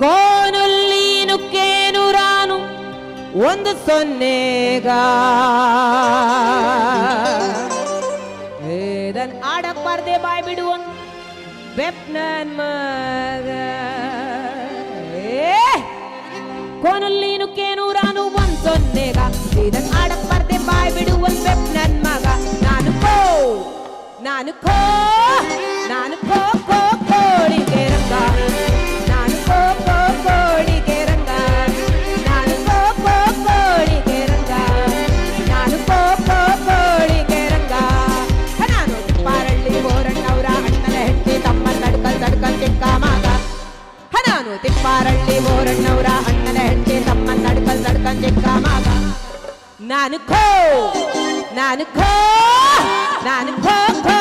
ಕೋನುಲ್ಲೀನು ಕೇನು ರಾನು? ಒಂದು ಸೊನ್ನೆಗ. ಏದನ್ ಆಡಕ್ ಬಾಯ್ ಬಿಡುವನ್ ಬೆಪ್ನನ್ ಮಗ. ಏ ಕೋನುಲ್ಲೀನು ಕೇನು ರಾನು? ಒಂದ್ ಸೊನ್ನೆಗ. ಇದನ್ ಆಡಕ್ ಬಾರ್ದೆ ಬಾಯ್ ಬಿಡು ಬೆಪ್ನನ್ ಮಗ. ನಾನು ಕೋ ನಾನು ಕೋ. ಬೋರಣ್ಣವರ ಅಣ್ಣನ ಹೆಂಡತಿ ತಮ್ಮ ನಡ್ಕಲ್ ನಡ್ಕಲ್ ಚಿಕ್ಕ ಮಗ ನಾನು ಖೋ ನಾನು ಖೋ ನಾನು ಖೋ ಖೋ.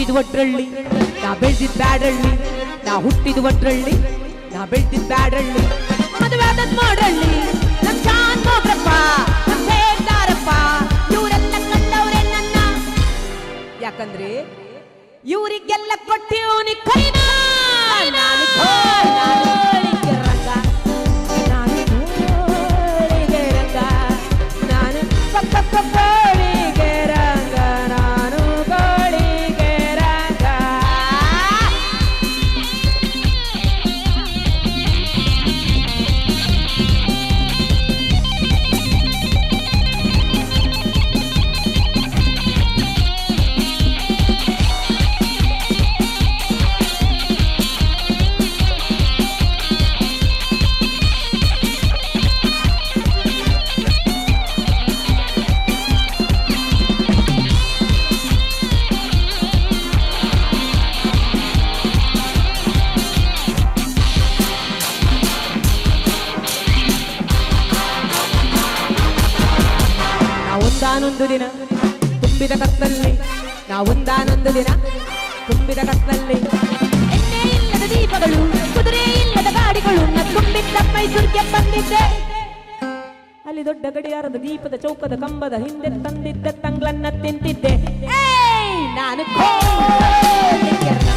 ಹುಟ್ಟಿದ ಒಟ್ರಳ್ಳಿ ನಾ ಬೆಳ್ದಿದ್ ಬ್ಯಾಡಳ್ಳಿ. ನಾ ಹುಟ್ಟಿದ ಒಟ್ರಳ್ಳಿ ನಾ ಬೆಳ್ದಿದ್ ಬ್ಯಾಡಳ್ಳಿ. ಮಾಡಳ್ಳಿ ಯಾಕಂದ್ರೆ ಇವರಿಗೆಲ್ಲ ಕೊಟ್ಟಿವನಿ ಕೈನ. ನಾವೊಂದಾನೊಂದು ದಿನ. ತುಂಬಿದ ಕತ್ತಲ್ಲಿ ನಾವೊಂದಾನೊಂದು ದಿನ. ತುಂಬಿದ ಕತ್ತಲ್ಲಿ. ಎಣ್ಣೆ ಇಲ್ಲದ ದೀಪಗಳು ಕುದುರೆ ಇಲ್ಲದ ಗಾಡಿಗಳು ತುಂಬಿದ್ದ ಮೈಸೂರಿಗೆ ಬಂದಿದ್ದೆ. ಅಲ್ಲಿ ದೊಡ್ಡ ಗಡಿಯಾರದ ದೀಪದ ಚೌಕದ ಕಂಬದ ಹಿಂದೆ ತಂದಿದ್ದ ತಂಗ್ಲನ್ನ ತಿಂತಿದ್ದೆ. ಏಯ್! ನಾನು ಕೋ ನಾನು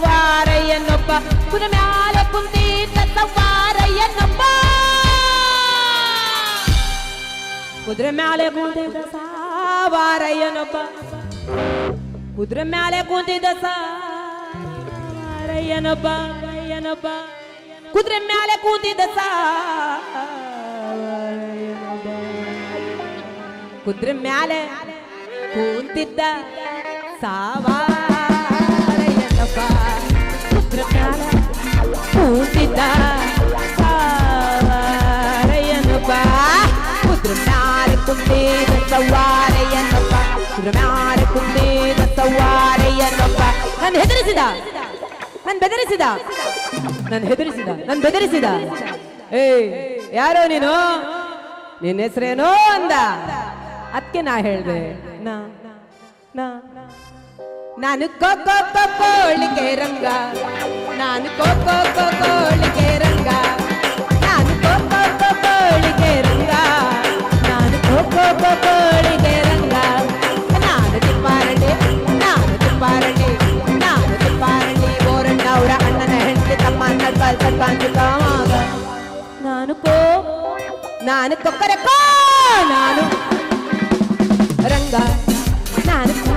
ಸವಾರಯ್ಯನೊಬ್ಬ ಕುದುರೆ ಮ್ಯಾಲೆ ಕುಂತಿದ ಸವಾರಯ್ಯನೊಬ್ಬ ಕುದುರೆ ಮ್ಯಾಲೆ ಕುಂತಿದ ಸಾವಾರಯ್ಯನೊಬ್ಬ ಕುದುರೆ ಮ್ಯಾಲೆ ಕುಂತಿದ್ದ ಸಾರಯ್ಯನೊಬ್ಬ ಅಯ್ಯನೊಬ್ಬ ಕುದುರೆ ಮ್ಯಾಲೆ ಕೂತಿದ್ದ ಸಾರಯ್ಯನೊಬ್ಬ ಕುದುರೆ ಮ್ಯಾಲೆ ಕೂತಿದ್ದ ಸಾವಾರಯ್ಯನೊಬ್ಬ ಮ್ಯಾಲೆ ಕೂತಿದ್ದ ಸಾವಾರಯ್ಯನೊಬ್ಬ ಕುದುರೆ ಮ್ಯಾಲೆ ಕುಂತಿದ್ದ ಸವಾರಯ್ಯನೊಬ್ಬ ಕುದುರೆ ಮ್ಯಾಲೆ ಕುಂತಿದ್ದ ಸವಾರಯ್ಯನೊಬ್ಬ ನನ್ನ ಹೆದರಿಸಿದ. ನನ್ ಬೆದರಿಸಿದ. ನನ್ ಹೆದರಿಸಿದ. ನನ್ ಬೆದರಿಸಿದ. ಏ ಯಾರೋ ನೀನು? ನಿನ್ನ ಹೆಸರೇನೋ ಅಂದ? ಅದಕ್ಕೆ ನಾ ಹೇಳ್ದೆ. ನಾ ನಾ. ನಾನು ಕೋ ಕೋ ಕೋ ಕೋಳಿಗೆ ರಂಗ. ಕೋಕೋ ಕೋಳಿಗೆ ರಂಗ. ನಾನು ಕೋಕೋ ಕೋಳಿಗೆ ರಂಗ. ನಾನು ಕೋಕೋ ಕೋಳಿಗೆ ರಂಗ. ನಾನು ತಿಪ್ಪಾರಳ್ಳಿ ನಾನು ತಿಪ್ಪಾರಳ್ಳಿ ನಾನು ತಿಪ್ಪಾರಳ್ಳಿ. ಬೋರಣ್ಣ ಅವರ ಅಣ್ಣನ ಹೆಂಡತಿ, ತಮ್ಮ ನಡ್ಬಲ್ ಸರ್ಪಂಚ ಕಾವಾಗ ನಾನು ಕೋ, ನಾನು ಕೊಕ್ಕರೆ ಕೋ, ನಾನು ರಂಗ. ನಾನು